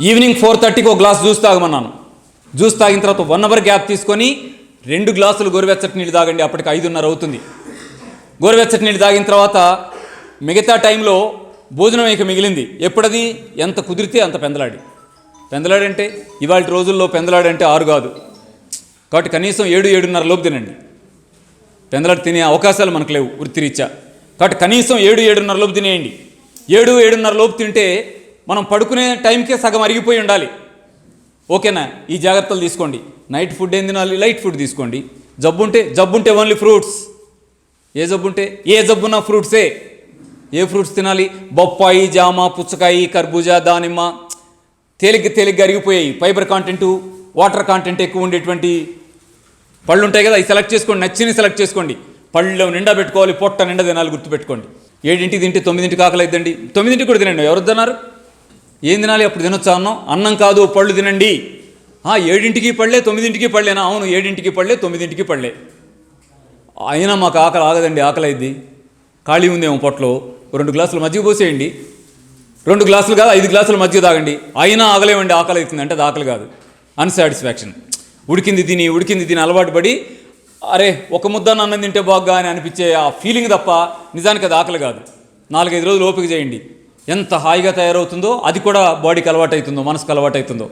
Evening four థర్టీకి ఒక glass juice తాగమన్నాను. Juice తాగిన తర్వాత వన్ అవర్ గ్యాప్ తీసుకొని రెండు గ్లాసులు గోరువెచ్చటి నీళ్ళు తాగండి అప్పటికి ఐదున్నర అవుతుంది. గోరువెచ్చటి నీళ్ళు తాగిన తర్వాత మిగతా టైంలో భోజనం ఇక మిగిలింది. ఎప్పుడది? ఎంత కుదిరితే అంత పెందలాడి. పెందలాడంటే ఇవాళ రోజుల్లో పెందలాడంటే ఆరు కాదు. కాబట్టి కనీసం ఏడు ఏడున్నర లోపు తినండి. పెందలాడి తినే అవకాశాలు మనకు లేవు వృత్తిరీత్యా. కాబట్టి కనీసం ఏడు ఏడున్నర లోపు తినేయండి. ఏడు ఏడున్నర లోపు తింటే మనం పడుకునే టైంకే సగం అరిగిపోయి ఉండాలి. ఓకేనా? ఈ జాగ్రత్తలు తీసుకోండి. నైట్ ఫుడ్ ఏం తినాలి? లైట్ ఫుడ్ తీసుకోండి. జబ్బు జబ్బుంటే జబ్బుంటే ఓన్లీ ఫ్రూట్స్. ఏ జబ్బు ఉంటే ఏ జబ్బున్నా ఫ్రూట్సే. ఏ ఫ్రూట్స్ తినాలి? బొప్పాయి జామ పుచ్చకాయ కర్బూజా దానిమ్మ. తేలిగ్గా తేలిక అరిగిపోయాయి. ఫైబర్ కాంటెంట్ వాటర్ కాంటెంట్ ఎక్కువ ఉండేటువంటి పళ్ళు ఉంటాయి కదా అవి సెలెక్ట్ చేసుకోండి. నచ్చిన సెలెక్ట్ చేసుకోండి. పళ్ళు నిండా పెట్టుకోవాలి పొట్ట నిండా తినాలి గుర్తుపెట్టుకోండి. ఏడింటికి తింటే తొమ్మిదింటికి ఆకలి అయిద్దండి తొమ్మిదింటికి కూడా తినండి. ఎవరు తిన్నారు ఏం తినాలి? అప్పుడు తినొచ్చా అన్నం అన్నం కాదు పళ్ళు తినండి. ఆ, ఏడింటికి పళ్ళే తొమ్మిదింటికి పళ్ళేనా? అవును ఏడింటికి పళ్ళే తొమ్మిదింటికి పళ్ళే. అయినా మాకు ఆకలి ఆగదండి ఆకలి అయింది ఖాళీ ఉందేమో పొట్టలో. రెండు గ్లాసులు మజ్జిగ పోసేయండి. రెండు గ్లాసులు కాదు ఐదు గ్లాసులు మజ్జిగ తాగండి. అయినా ఆగలేమండి ఆకలి అవుతుంది అంటే అది ఆకలి కాదు. అన్సాటిస్ఫాక్షన్ ఉడికింది తిని ఉడికింది తిని అలవాటు పడి అరే ఒక ముద్ద అన్నం తింటే బాగా అని అనిపించే ఆ ఫీలింగ్ తప్ప నిజానికి అది ఆకలి కాదు. నాలుగైదు రోజులు ఓపిక చేయండి. ఎంత హాయిగా తయారవుతుందో అది కూడా బాడీకి అలవాటు అవుతుందో మనసుకు అలవాటు అవుతుందో